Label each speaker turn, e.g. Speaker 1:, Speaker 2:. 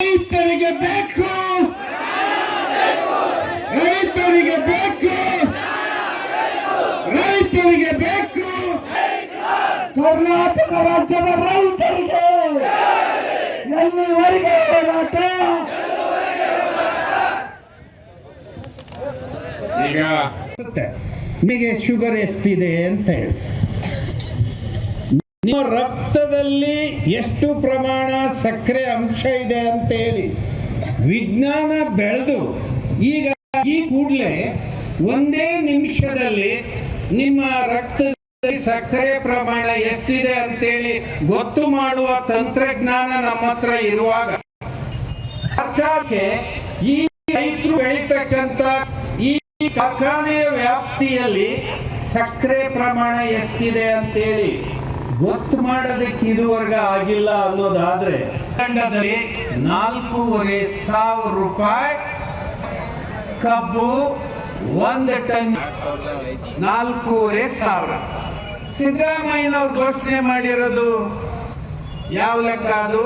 Speaker 1: ರೈತರಿಗೆ ಬೇಕು. ರೈತರಿಗೆ ಬೇಕು. ರೈತರಿಗೆ ಬೇಕು. ಕರ್ನಾಟಕ ರಾಜ್ಯದ ರೈತರಿಗೆ ಎಲ್ಲಿವರೆಗೆ ಹೋರಾಟ
Speaker 2: ಈಗ ನಿಮಗೆ ಶುಗರ್ ಎಷ್ಟಿದೆ ಅಂತ ಹೇಳಿ. ರಕ್ತದಲ್ಲಿ ಎಷ್ಟು ಪ್ರಮಾಣ ಸಕ್ಕರೆ ಅಂಶ ಇದೆ ಅಂತ ಹೇಳಿ ವಿಜ್ಞಾನ ಬೆಳೆದು ಈಗ ಈ ಕೂಡಲೇ ಒಂದೇ ನಿಮಿಷದಲ್ಲಿ ನಿಮ್ಮ ರಕ್ತದಲ್ಲಿ ಸಕ್ಕರೆ ಪ್ರಮಾಣ ಎಷ್ಟಿದೆ ಅಂತೇಳಿ ಗೊತ್ತು ಮಾಡುವ ತಂತ್ರಜ್ಞಾನ ನಮ್ಮ ಹತ್ರ ಇರುವಾಗ ಸರ್ಕಾರಕ್ಕೆ ಈ ರೈತರು ಬೆಳೀತಕ್ಕಂತ ಈ ಕಾರ್ಖಾನೆಯ ವ್ಯಾಪ್ತಿಯಲ್ಲಿ ಸಕ್ಕರೆ ಪ್ರಮಾಣ ಎಷ್ಟಿದೆ ಅಂತೇಳಿ ಗೊತ್ತು ಮಾಡೋದಕ್ಕೆ ಇದುವರೆಗೆ ಆಗಿಲ್ಲ ಅನ್ನೋದಾದ್ರೆ ತಂಡದಲ್ಲಿ ನಾಲ್ಕೂವರೆ ಸಾವಿರ ರೂಪಾಯಿ ಕಬ್ಬು ಒಂದು ಟನ್. ನಾಲ್ಕೂವರೆ ಸಾವಿರ. ಸಿದ್ದರಾಮಯ್ಯನವ್ರು ಘೋಷಣೆ ಮಾಡಿರೋದು ಯಾವ ಲೆಕ್ಕ ಅದು?